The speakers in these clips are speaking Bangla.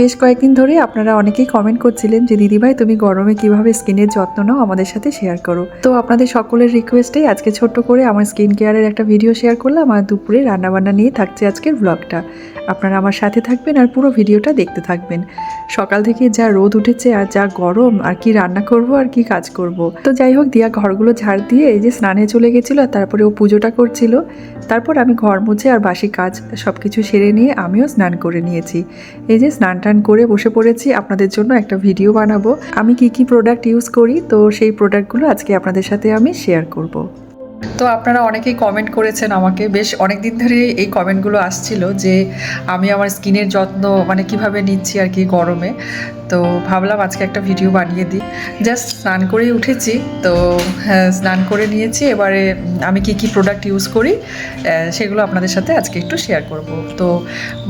বেশ কয়েকদিন ধরে আপনারা অনেকেই কমেন্ট করছিলেন যে, দিদিভাই, তুমি গরমে কীভাবে স্কিনের যত্ন নাও? আমাদের সাথে শেয়ার করো। তো আপনাদের সকলের রিকোয়েস্টেই আজকে ছোট্ট করে আমার স্কিন কেয়ারের একটা ভিডিও শেয়ার করলাম আর দুপুরে রান্নাবান্না নিয়ে থাকছে আজকের ব্লগটা আপনারা আমার সাথে থাকবেন আর পুরো ভিডিওটা দেখতে থাকবেন। সকাল থেকে যা রোদ উঠেছে আর যা গরম, আর কি রান্না করব আর কি কাজ করব। তো যাই হোক, দিয়া ঘরগুলো ঝাড় দিয়ে এই যে স্নানে চলে গেছিল আর তারপরে ও পুজোটা করছিল। তারপর আমি ঘর মুছে আর বাসি কাজ সব কিছু সেরে নিয়ে আমিও স্নান করে নিয়েছি। এই যে স্নান টান করে বসে পড়েছি, আপনাদের জন্য একটা ভিডিও বানাবো। আমি কি কি প্রোডাক্ট ইউজ করি, তো সেই প্রোডাক্টগুলো আজকে আপনাদের সাথে আমি শেয়ার করব। তো আপনারা অনেকেই কমেন্ট করেছেন আমাকে। বেশ অনেক দিন ধরে এই কমেন্টগুলো আসছিল যে আমি আমার স্কিনের যত্ন মানে কীভাবে নিচ্ছি আর কি গরমে। তো ভাবলাম আজকে একটা ভিডিও বানিয়ে দিই। জাস্ট স্নান করেই উঠেছি। তো হ্যাঁ, স্নান করে নিয়েছি। এবারে আমি কি কি প্রোডাক্ট ইউজ করি সেগুলো আপনাদের সাথে আজকে একটু শেয়ার করব। তো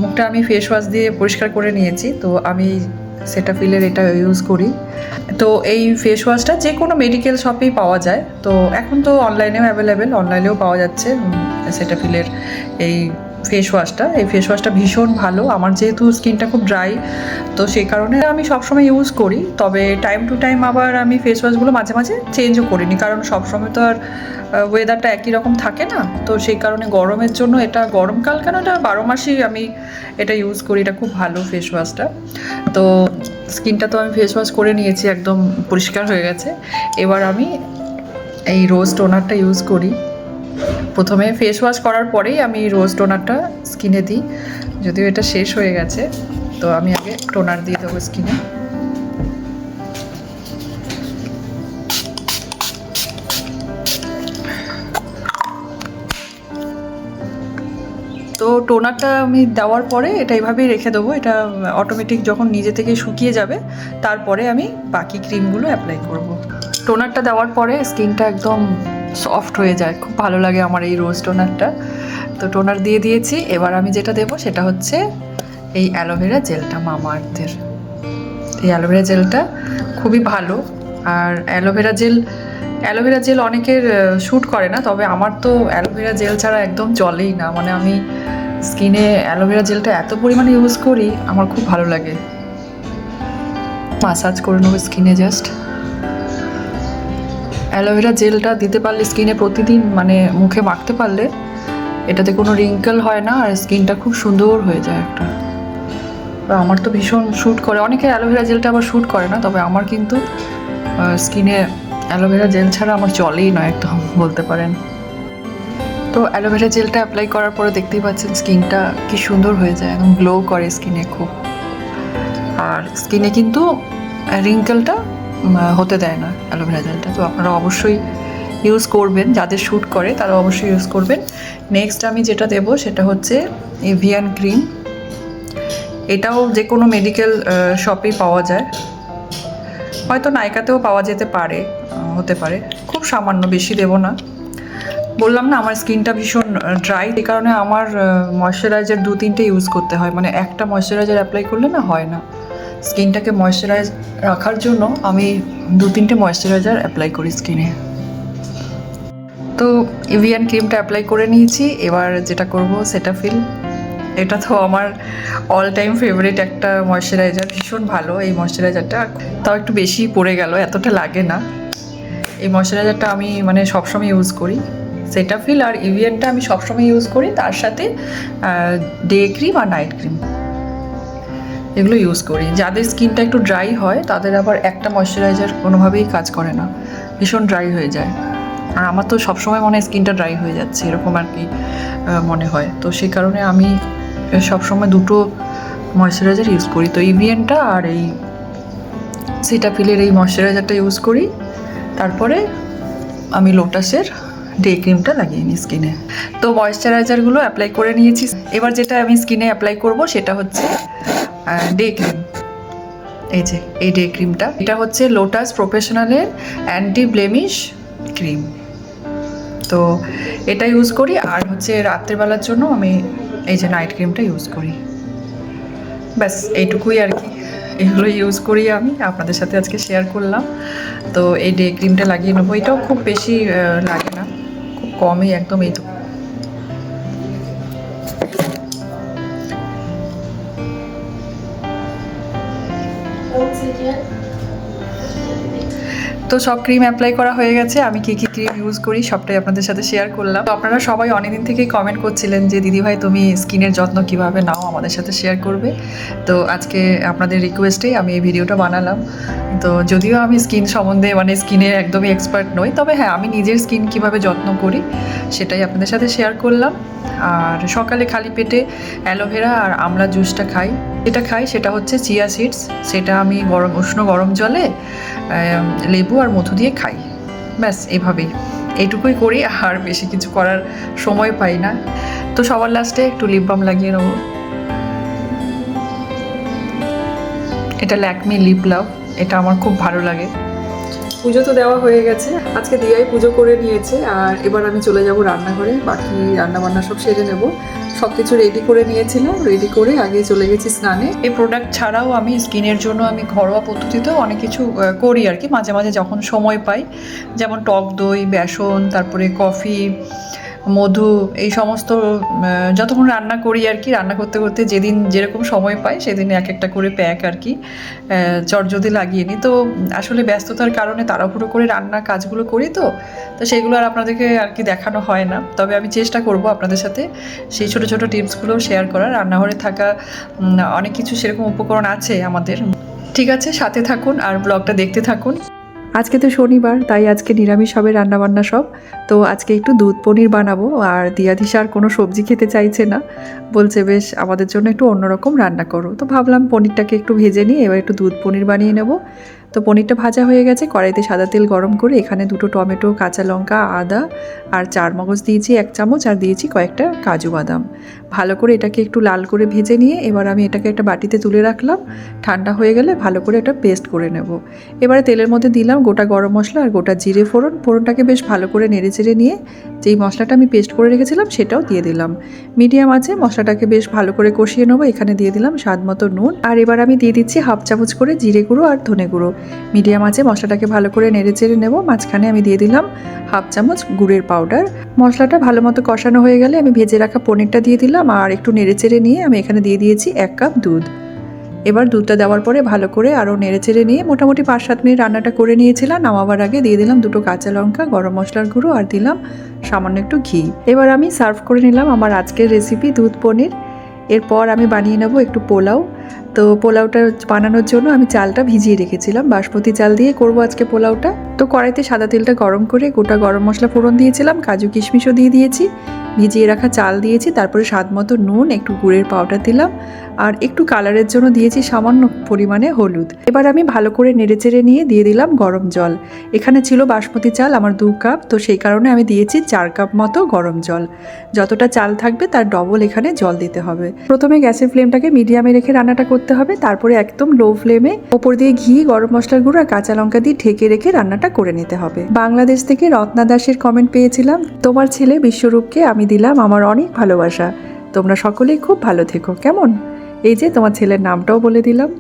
মুখটা আমি ফেস ওয়াশ দিয়ে পরিষ্কার করে নিয়েছি। তো আমি সেটাফিলের এটা ইউজ করি। তো এই ফেস ওয়াশটা যে কোনো মেডিকেল শপেই পাওয়া যায়। তো এখন তো অনলাইনেও অ্যাভেলেবেল অনলাইনেও পাওয়া যাচ্ছে সেটাফিলের এই ফেস ওয়াশটা এই ফেস ওয়াশটা ভীষণ ভালো। আমার যেহেতু স্কিনটা খুব ড্রাই তো সেই কারণে আমি সবসময় ইউজ করি। তবে টাইম টু টাইম আবার আমি ফেস ওয়াশগুলো মাঝে মাঝে চেঞ্জও করিনি। কারণ সবসময় তো আর ওয়েদারটা একই রকম থাকে না। তো সেই কারণে গরমের জন্য এটা গরমকাল কেন এটা বারো মাসই আমি এটা ইউজ করি। এটা খুব ভালো ফেস ওয়াশটা তো স্কিনটা তো আমি ফেস ওয়াশ করে নিয়েছি। একদম পরিষ্কার হয়ে গেছে। এবার আমি এই রোজ টোনারটা ইউজ করি। প্রথমে ফেস ওয়াশ করার পরেই আমি রোজ টোনারটা স্কিনে দিই। যদিও এটা শেষ হয়ে গেছে, তো আমি আগে টোনার দিয়ে দেবো স্কিনে তো টোনারটা আমি দেওয়ার পরে এটা এইভাবেই রেখে দেবো। এটা অটোমেটিক যখন নিজে থেকে শুকিয়ে যাবে, তারপরে আমি বাকি ক্রিমগুলো অ্যাপ্লাই করব। টোনারটা দেওয়ার পরে স্কিনটা একদম সফট হয়ে যায়। খুব ভালো লাগে আমার এই রোজ টোনারটা তো টোনার দিয়ে দিয়েছি। এবার আমি যেটা দেবো সেটা হচ্ছে এই অ্যালোভেরা জেলটা মামা আর্থের এই অ্যালোভেরা জেলটা খুবই ভালো। আর aloe vera gel aloe vera gel অনেকের শ্যুট করে না, তবে আমার তো অ্যালোভেরা জেল ছাড়া একদম চলেই না। মানে আমি স্কিনে অ্যালোভেরা জেলটা এত পরিমাণে ইউজ করি, আমার খুব ভালো লাগে। মাসাজ করে নেব স্কিনে জাস্ট অ্যালোভেরা জেলটা দিতে পারলে স্কিনে প্রতিদিন মানে মুখে মাখতে পারলে এটাতে কোনো রিঙ্কেল হয় না আর স্কিনটা খুব সুন্দর হয়ে যায় একটা। আমার তো ভীষণ শ্যুট করে। অনেকে অ্যালোভেরা জেলটা আবার শ্যুট করে না, তবে আমার কিন্তু স্কিনে অ্যালোভেরা জেল ছাড়া আমার চলেই নয় একদম, বলতে পারেন। তো অ্যালোভেরা জেলটা অ্যাপ্লাই করার পরে দেখতেই পাচ্ছেন স্কিনটা কি সুন্দর হয়ে যায়, একদম গ্লো করে স্কিনে খুব। আর স্কিনে কিন্তু রিঙ্কেলটা হতে দেয় না অ্যালোভেরা জেলটা তো আপনারা অবশ্যই ইউজ করবেন, যাদের শ্যুট করে, তারা অবশ্যই ইউজ করবেন। নেক্সট আমি যেটা দেবো, সেটা হচ্ছে এভিয়ান ক্রিম এটাও যে কোনো মেডিকেল শপেই পাওয়া যায়। হয়তো নাইকাতেও পাওয়া যেতে পারে হতে পারে। খুব সামান্য, বেশি দেবো না। বললাম না, আমার স্কিনটা ভীষণ ড্রাই এই কারণে আমার ময়শ্চারাইজার দু তিনটে ইউজ করতে হয়। মানে একটা ময়শ্চারাইজার অ্যাপ্লাই করলে না হয় না। স্কিনটাকে ময়শ্চারাইজ রাখার জন্য আমি দু তিনটে ময়শ্চারাইজার অ্যাপ্লাই করি স্কিনে তো এভিয়ান ক্রিমটা অ্যাপ্লাই করে নিয়েছি, এবার যেটা করব সেটা ফিল এটা তো আমার অল টাইম ফেভারিট একটা ময়শ্চারাইজার ভীষণ ভালো এই ময়শ্চারাইজারটা তাও একটু বেশি পড়ে গেল, এতটা লাগে না। এই ময়শ্চারাইজারটা আমি মানে সবসময় ইউজ করি। সেটা ফিল আর ইভিয়ানটা আমি সবসময় ইউজ করি, তার সাথে ডে ক্রিম আর নাইট ক্রিম এগুলো ইউজ করি। যাদের স্কিনটা একটু ড্রাই হয়, তাদের আবার একটা ময়শ্চারাইজার কোনোভাবেই কাজ করে না। ভীষণ ড্রাই হয়ে যায়। আর আমার তো সবসময় মনে হয় স্কিনটা ড্রাই হয়ে যাচ্ছে, এরকম আর কি মনে হয়। তো সেই কারণে আমি সবসময় দুটো ময়শ্চারাইজার ইউজ করি। তো ইভিএনটা আর এই সিটাফিলের এই ময়শ্চারাইজারটা ইউজ করি। তারপরে আমি লোটাসের ডে ক্রিমটা লাগিয়ে নিই স্কিনে। তো ময়শ্চারাইজারগুলো অ্যাপ্লাই করে নিয়েছি। এবার যেটা আমি স্কিনে অ্যাপ্লাই করব, সেটা হচ্ছে ডে ক্রিম এই যে, এই ডে ক্রিমটা এটা হচ্ছে লোটাস প্রফেশনালের অ্যান্টি ব্লেমিশ ক্রিম তো এটা ইউজ করি, আর হচ্ছে রাত্রেবেলার জন্য আমি এই যে নাইট ক্রিমটা ইউজ করি। ব্যাস, এইটুকুই আর কি। এগুলো ইউজ করি আমি। আপনাদের সাথে আজকে শেয়ার করলাম। তো এই ডে ক্রিমটা লাগিয়ে নেব। এটাও খুব বেশি লাগে না। খুব কমই একদম এইটুকু তো সব ক্রিম অ্যাপ্লাই করা হয়ে গেছে। আমি কী কী ক্রিম ইউজ করি সবটাই আপনাদের সাথে শেয়ার করলাম। তো আপনারা সবাই অনেকদিন থেকেই কমেন্ট করছিলেন যে দিদিভাই তুমি স্কিনের যত্ন কীভাবে নাও? আমাদের সাথে শেয়ার করবে। তো আজকে আপনাদের রিকোয়েস্টেই আমি এই ভিডিওটা বানালাম। তো যদিও আমি স্কিন সম্বন্ধে মানে স্কিনের একদমই এক্সপার্ট নই, তবে হ্যাঁ আমি নিজের স্কিন কীভাবে যত্ন করি সেটাই আপনাদের সাথে শেয়ার করলাম। আর সকালে খালি পেটে অ্যালোভেরা আর আমলা জুসটা খাই। যেটা খাই সেটা হচ্ছে চিয়া সিডস, সেটা আমি গরম, উষ্ণ গরম জলে লেবু আর মধু দিয়ে খাই। ব্যাস, এভাবেই। এইটুকুই করি, আর বেশি কিছু করার সময় পাই না। তো সবার লাস্টে একটু লিপ বাম লাগিয়ে নেব। এটা ল্যাকমি লিপ লাভ এটা আমার খুব ভালো লাগে। পুজো তো দেওয়া হয়ে গেছে। আজকে দিয়াই পুজো করে নিয়েছে আর এবার আমি চলে যাব রান্নাঘরে। বাকি রান্না বান্না সব সেরে নেব। সব কিছু রেডি করে নিয়েছিলাম রেডি করে আগে চলে গেছি স্নানে। এই প্রোডাক্ট ছাড়াও আমি স্কিনের জন্য আমি ঘরোয়া পদ্ধতিতে অনেক কিছু করি আর কি। মাঝে মাঝে যখন সময় পাই, যেমন টক দই, বেসন, তারপরে কফি মধু, এই সমস্ত যতক্ষণ রান্না করি আর কি, রান্না করতে করতে যেদিন যেরকম সময় পাই, সেদিন এক একটা করে প্যাক আর কি চটজদি লাগিয়ে নিই। তো আসলে ব্যস্ততার কারণে তাড়াহুড়ো করে রান্নার কাজগুলো করি তো তো সেগুলো আর আপনাদেরকে আর কি দেখানো হয় না। তবে আমি চেষ্টা করব আপনাদের সাথে সেই ছোটো ছোটো টিপসগুলো শেয়ার করার। রান্নাঘরে থাকা অনেক কিছু সেরকম উপকরণ আছে আমাদের। ঠিক আছে, সাথে থাকুন আর ব্লগটা দেখতে থাকুন। আজকে তো শনিবার, তাই আজকে নিরামিষ হবে রান্নাবান্না সব। তো আজকে একটু দুধ পনির বানাবো, আর দিয়াদিশা আর কোনো সবজি খেতে চাইছে না। বলছে, বেশ, আমাদের জন্য একটু অন্যরকম রান্না করো। তো ভাবলাম পনিরটাকে একটু ভেজে নিই এবার একটু দুধ পনির বানিয়ে নেব। তো পনিরটা ভাজা হয়ে গেছে। কড়াইতে সাদা তেল গরম করে এখানে দুটো টমেটো, কাঁচা লঙ্কা, আদা আর চার মগজ দিয়েছি এক চামচ আর দিয়েছি কয়েকটা কাজু বাদাম। ভালো করে এটাকে একটু লাল করে ভেজে নিয়ে এবার আমি এটাকে একটা বাটিতে তুলে রাখলাম। ঠান্ডা হয়ে গেলে ভালো করে এটা পেস্ট করে নেব। এবারে তেলের মধ্যে দিলাম গোটা গরম মশলা আর গোটা জিরে ফোড়ন। ফোড়নটাকে বেশ ভালো করে নেড়ে চেড়ে নিয়ে যেই মশলাটা আমি পেস্ট করে রেখেছিলাম সেটাও দিয়ে দিলাম। মিডিয়াম আছে, মশলাটাকে বেশ ভালো করে কষিয়ে নেব। এখানে দিয়ে দিলাম স্বাদ মতো নুন। আর এবার আমি দিয়ে দিচ্ছি হাফ চামচ করে জিরে গুঁড়ো আর ধনে গুঁড়ো। মিডিয়াম আছে, মশলাটাকে ভালো করে নেড়ে চেড়ে নেব। মাঝখানে আমি দিয়ে দিলাম হাফ চামচ গুড়ের পাউডার। মশলাটা ভালো মতো কষানো হয়ে গেলে আমি ভেজে রাখা পনিরটা দিয়ে দিলাম আর একটু নেড়ে চেড়ে নিয়ে আমি এখানে দিয়ে দিয়েছি এক কাপ দুধ। এবার দুধটা দেওয়ার পরে ভালো করে আরও নেড়ে চেড়ে নিয়ে মোটামুটি পাঁচ সাত মিনিট রান্নাটা করে নিয়েছিলাম। নামাবার আগে দিয়ে দিলাম দুটো কাঁচা লঙ্কা, গরম মশলার গুঁড়ো আর দিলাম সামান্য একটু ঘি। এবার আমি সার্ভ করে নিলাম আমার আজকের রেসিপি দুধ পনির। এরপর আমি বানিয়ে নেব একটু পোলাও। তো পোলাওটা বানানোর জন্য আমি চালটা ভিজিয়ে রেখেছিলাম। বাসমতি চাল দিয়ে করব আজকে পোলাওটা। তো কড়াইতে সাদা তেলটা গরম করে গোটা গরম মশলা ফোড়ন দিয়েছিলাম, কাজু কিশমিশও দিয়ে দিয়েছি। ভিজিয়ে রাখা চাল দিয়েছি, তারপরে স্বাদ মতো নুন, একটু গুড়ের পাউডার দিলাম। আর একটু কালারের জন্য দিয়েছি সামান্য পরিমাণে হলুদ। এবার আমি ভালো করে নেড়েচেড়ে নিয়ে দিয়ে দিলাম গরম জল। এখানে ছিল বাসমতি চাল, আমার দু কাপ, তো সেই কারণে আমি দিয়েছি চার কাপ মতো গরম জল। যতটা চাল থাকবে তার ডবল এখানে জল দিতে হবে। প্রথমে গ্যাসের ফ্লেমটাকে মিডিয়ামে রেখে রান্নাটা করতে হবে, তারপরে একদম লো ফ্লেমে ওপর দিয়ে ঘি, গরম মশলার গুঁড়ো আর কাঁচা লঙ্কা দিয়ে ঢেকে রেখে রান্নাটা করে নিতে হবে। বাংলাদেশ থেকে রত্না দাসের কমেন্ট পেয়েছিলাম, তোমার ছেলে বিশ্বরূপকে আমি দিলাম আমার অনেক ভালোবাসা। তোমরা সকলেই খুব ভালো থেকো, কেমন? এই যে তোমার ছেলের নামটাও বলে দিলাম।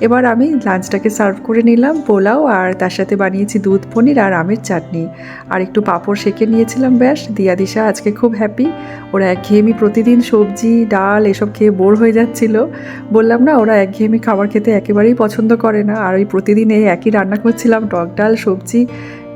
এবার আমি লাঞ্চটাকে সার্ভ করে নিলাম পোলাও আর তার সাথে বানিয়েছি দুধ, পনির আর আমের চাটনি। আর একটু পাঁপড় সেঁকে নিয়েছিলাম, ব্যাস। দিয়া দিশা আজকে খুব হ্যাপি ওরা একঘেয়েমি প্রতিদিন সবজি, ডাল এসব খেয়ে বোর হয়ে যাচ্ছিল। বললাম, না, ওরা একঘেয়েমি খাবার খেতে একেবারেই পছন্দ করে না। আর ওই প্রতিদিন এই একই রান্না করছিলাম, টক ডাল, সবজি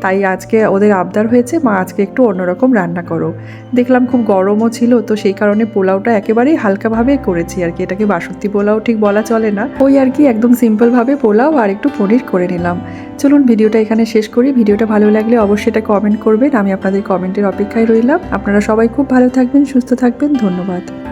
তাই আজকে ওদের আবদার হয়েছে, মা আজকে একটু অন্যরকম রান্না করো। দেখলাম খুব গরমও ছিল, তো সেই কারণে পোলাওটা একেবারেই হালকাভাবে করেছি আর কি। এটাকে বাসন্তী পোলাও ঠিক বলা চলে না। ওই আর কি, একদম সিম্পলভাবে পোলাও আর একটু পনির করে নিলাম। চলুন ভিডিওটা এখানে শেষ করি। ভিডিওটা ভালো লাগলে অবশ্যই এটা কমেন্ট করবেন। আমি আপনাদের কমেন্টের অপেক্ষায় রইলাম। আপনারা সবাই খুব ভালো থাকবেন, সুস্থ থাকবেন। ধন্যবাদ।